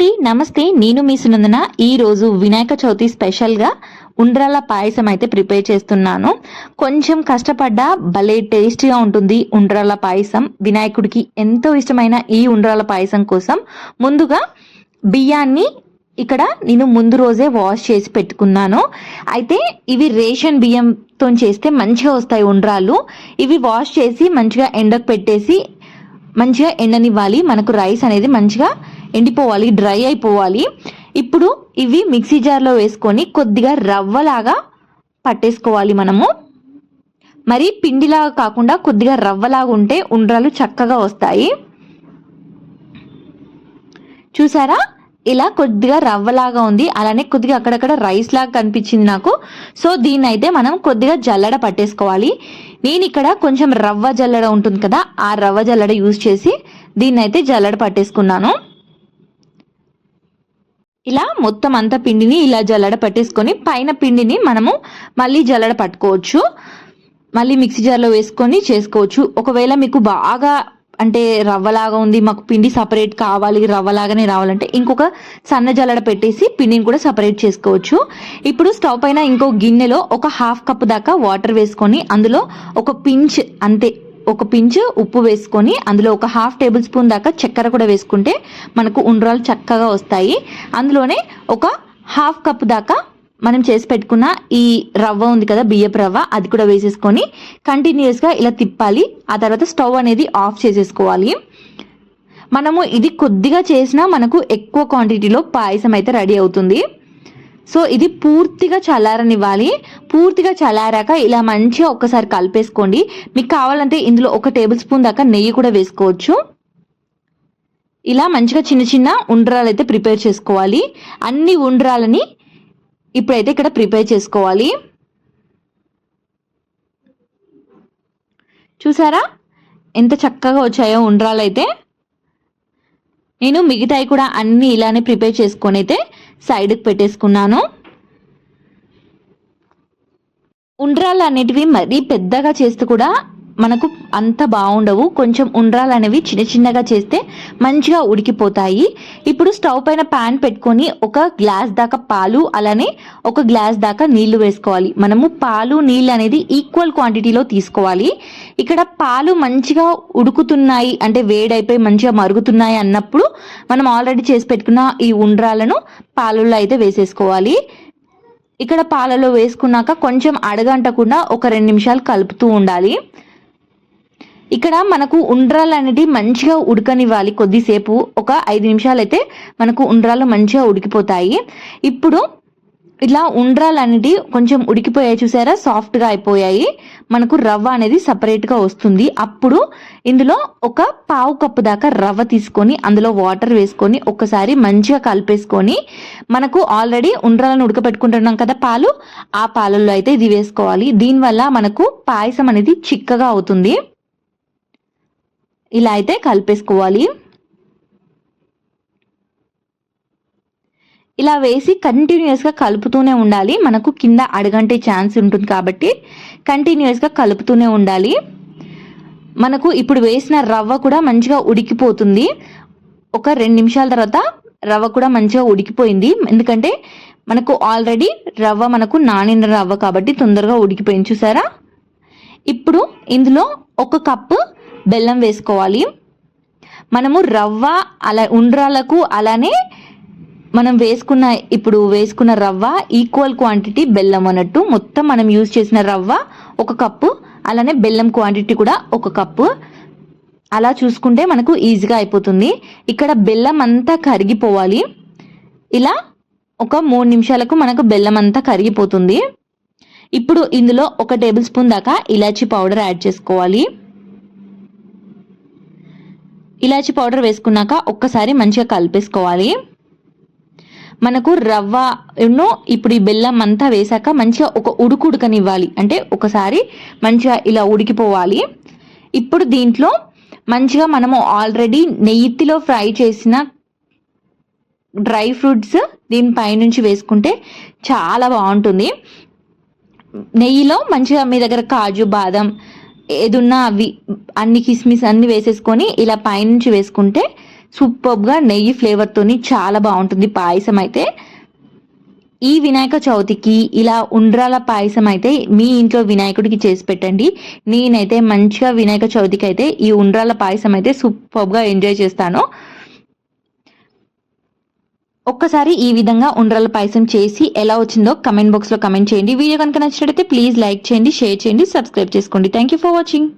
అండి నమస్తే. నేను మీ సునందన. ఈరోజు వినాయక చవితి స్పెషల్గా ఉండ్రాల పాయసం అయితే ప్రిపేర్ చేస్తున్నాను. కొంచెం కష్టపడ్డా భలే టేస్టీగా ఉంటుంది ఉండ్రాల పాయసం. వినాయకుడికి ఎంతో ఇష్టమైన ఈ ఉండ్రాల పాయసం కోసం ముందుగా బియ్యాన్ని ఇక్కడ నేను ముందు రోజే వాష్ చేసి పెట్టుకున్నాను. అయితే ఇవి రేషన్ బియ్యంతో చేస్తే మంచిగా వస్తాయి ఉండ్రాలు ఇవి వాష్ చేసి మంచిగా ఎండకు పెట్టేసి మంచిగా ఎండనివ్వాలి. మనకు రైస్ అనేది మంచిగా ఎండిపోవాలి డ్రై అయిపోవాలి. ఇప్పుడు ఇవి మిక్సీ జార్లో వేసుకొని కొద్దిగా రవ్వలాగా పట్టేసుకోవాలి మనము. మరి పిండిలాగా కాకుండా కొద్దిగా రవ్వలాగా ఉంటే ఉండ్రాలు చక్కగా వస్తాయి. చూసారా? ఇలా కొద్దిగా రవ్వలాగా ఉంది. అలానే కొద్దిగా అక్కడక్కడ రైస్ లాగా కనిపించింది నాకు. సో దీన్ని అయితే మనం కొద్దిగా జల్లడ పట్టేసుకోవాలి. నేను ఇక్కడ కొంచెం రవ్వ జల్లడ ఉంటుంది కదా ఆ రవ్వ జల్లడ యూజ్ చేసి దీన్ని అయితే జల్లడ పట్టేసుకున్నాను. ఇలా మొత్తం అంతా పిండిని ఇలా జల్లడ పట్టేసుకొని పైన పిండిని మనము మళ్ళీ జల్లడ పట్టుకోవచ్చు. మళ్ళీ మిక్సీ జార్లో వేసుకొని చేసుకోవచ్చు. ఒకవేళ మీకు బాగా అంటే రవ్వలాగా ఉంది మాకు పిండి సపరేట్ కావాలి రవ్వలాగానే రావాలంటే ఇంకొక సన్న జల్లడ పెట్టేసి పిండిని కూడా సపరేట్ చేసుకోవచ్చు. ఇప్పుడు స్టవ్ పైన ఇంకో గిన్నెలో ఒక హాఫ్ కప్ దాకా వాటర్ వేసుకొని అందులో ఒక పించ్ అంతే ఒక పించ్ ఉప్పు వేసుకొని అందులో ఒక హాఫ్ టేబుల్ స్పూన్ దాకా చక్కెర కూడా వేసుకుంటే మనకు ఉండ్రాలు చక్కగా వస్తాయి. అందులోనే ఒక హాఫ్ కప్ దాకా మనం చేసి పెట్టుకున్న ఈ రవ్వ ఉంది కదా బియ్యపు రవ్వ అది కూడా వేసేసుకొని కంటిన్యూస్గా ఇలా తిప్పాలి. ఆ తర్వాత స్టవ్ అనేది ఆఫ్ చేసేసుకోవాలి. మనము ఇది కొద్దిగా చేసినా మనకు ఎక్కువ క్వాంటిటీలో పాయసం అయితే రెడీ అవుతుంది. సో ఇది పూర్తిగా చల్లారనివ్వాలి. పూర్తిగా చల్లారాక ఇలా మంచిగా ఒక్కసారి కలిపేసుకోండి. మీకు కావాలంటే ఇందులో ఒక టేబుల్ స్పూన్ దాకా నెయ్యి కూడా వేసుకోవచ్చు. ఇలా మంచిగా చిన్న చిన్న ఉండ్రాలు అయితే ప్రిపేర్ చేసుకోవాలి. అన్ని ఉండ్రాలని ఇప్పుడైతే ఇక్కడ ప్రిపేర్ చేసుకోవాలి. చూసారా? ఎంత చక్కగా వచ్చాయో ఉండ్రాలు అయితే నేను మిగతాయి కూడా అన్ని ఇలానే ప్రిపేర్ చేసుకొని అయితే సైడ్కి పెట్టేసుకున్నాను. ఉండ్రాలు అనేటివి మరీ పెద్దగా చేస్తూ కూడా మనకు అంత బాగుండవు. కొంచెం ఉండ్రాలు అనేవి చిన్న చిన్నగా చేస్తే మంచిగా ఉడికిపోతాయి. ఇప్పుడు స్టవ్ పైన ప్యాన్ పెట్టుకొని ఒక గ్లాస్ దాకా పాలు అలానే ఒక గ్లాస్ దాకా నీళ్ళు వేసుకోవాలి. మనము పాలు నీళ్ళు అనేది ఈక్వల్ క్వాంటిటీలో తీసుకోవాలి. ఇక్కడ పాలు మంచిగా ఉడుకుతున్నాయి అంటే వేడైపోయి మంచిగా మరుగుతున్నాయి అన్నప్పుడు మనం ఆల్రెడీ చేసి పెట్టుకున్న ఈ ఉండ్రాలను పాలల్లో అయితే వేసేసుకోవాలి. ఇక్కడ పాలలో వేసుకున్నాక కొంచెం అడగంటకుండా ఒక రెండు నిమిషాలు కలుపుతూ ఉండాలి. ఇక్కడ మనకు ఉండ్రాలు అనేది మంచిగా ఉడకనివ్వాలి కొద్దిసేపు. ఒక ఐదు నిమిషాలు అయితే మనకు ఉండ్రాలు మంచిగా ఉడికిపోతాయి. ఇప్పుడు ఇలా ఉండ్రాలు అనేది కొంచెం ఉడికిపోయాయి చూసారా? సాఫ్ట్గా అయిపోయాయి. మనకు రవ్వ అనేది సపరేట్గా వస్తుంది. అప్పుడు ఇందులో ఒక పావు కప్పు దాకా రవ్వ తీసుకొని అందులో వాటర్ వేసుకొని ఒకసారి మంచిగా కలిపేసుకొని మనకు ఆల్రెడీ ఉండ్రాలను ఉడకపెట్టుకుంటున్నాం కదా పాలు? ఆ పాలల్లో అయితే ఇది వేసుకోవాలి. దీనివల్ల మనకు పాయసం అనేది చిక్కగా అవుతుంది. ఇలా అయితే కలిపేసుకోవాలి. ఇలా వేసి కంటిన్యూస్గా కలుపుతూనే ఉండాలి. మనకు కింద అడగంటే ఛాన్స్ ఉంటుంది కాబట్టి కంటిన్యూస్గా కలుపుతూనే ఉండాలి. మనకు ఇప్పుడు వేసిన రవ్వ కూడా మంచిగా ఉడికిపోతుంది. ఒక రెండు నిమిషాల తర్వాత రవ్వ కూడా మంచిగా ఉడికిపోయింది. ఎందుకంటే మనకు ఆల్రెడీ రవ్వ మనకు నానిన రవ్వ కాబట్టి తొందరగా ఉడికిపోయింది. చూసారా? ఇప్పుడు ఇందులో ఒక కప్పు బెల్లం వేసుకోవాలి. మనము రవ్వ అలా ఉండ్రాలకు అలానే మనం వేసుకున్న ఇప్పుడు వేసుకున్న రవ్వ ఈక్వల్ క్వాంటిటీ బెల్లం అన్నట్టు మొత్తం మనం యూజ్ చేసిన రవ్వ ఒక కప్పు అలానే బెల్లం క్వాంటిటీ కూడా ఒక కప్పు. అలా చూసుకుంటే మనకు ఈజీగా అయిపోతుంది. ఇక్కడ బెల్లం అంతా కరిగిపోవాలి. ఇలా ఒక మూడు నిమిషాలకు మనకు బెల్లం అంతా కరిగిపోతుంది. ఇప్పుడు ఇందులో ఒక టేబుల్ స్పూన్ దాకా ఇలాచీ పౌడర్ యాడ్ చేసుకోవాలి. ఇలాచి పౌడర్ వేసుకున్నాక ఒక్కసారి మంచిగా కలిపేసుకోవాలి. మనకు రవ్వ ఎన్నో ఇప్పుడు ఈ బెల్లం అంతా వేసాక మంచిగా ఒక ఉడుకు ఉడకనివ్వాలి. అంటే ఒకసారి మంచిగా ఇలా ఉడికిపోవాలి. ఇప్పుడు దీంట్లో మంచిగా మనము ఆల్రెడీ నెయ్యిలో ఫ్రై చేసిన డ్రై ఫ్రూట్స్ దీని నుంచి వేసుకుంటే చాలా బాగుంటుంది. నెయ్యిలో మంచిగా మీ దగ్గర కాజు బాదం ఏదున్నా అవి అన్ని కిస్మిస్ అన్ని వేసేసుకొని ఇలా పైనుంచి వేసుకుంటే సూపర్గా నెయ్యి ఫ్లేవర్తోని చాలా బాగుంటుంది పాయసం అయితే. ఈ వినాయక చవితికి ఇలా ఉండ్రాల పాయసం అయితే మీ ఇంట్లో వినాయకుడికి చేసి పెట్టండి. నేనైతే మంచిగా వినాయక చవితికి అయితే ఈ ఉండ్రాల పాయసం అయితే సూపర్గా ఎంజాయ్ చేస్తాను. ఒక్కసారి ఈ విధంగా ఉండ్రాల పాయసం చేసి ఎలా వచ్చిందో కమెంట్ బాక్స్లో కమెంట్ చేయండి. వీడియో కనుక నచ్చినట్లయితే ప్లీజ్ లైక్ చేయండి షేర్ చేయండి సబ్స్క్రైబ్ చేసుకోండి. Thank you for watching.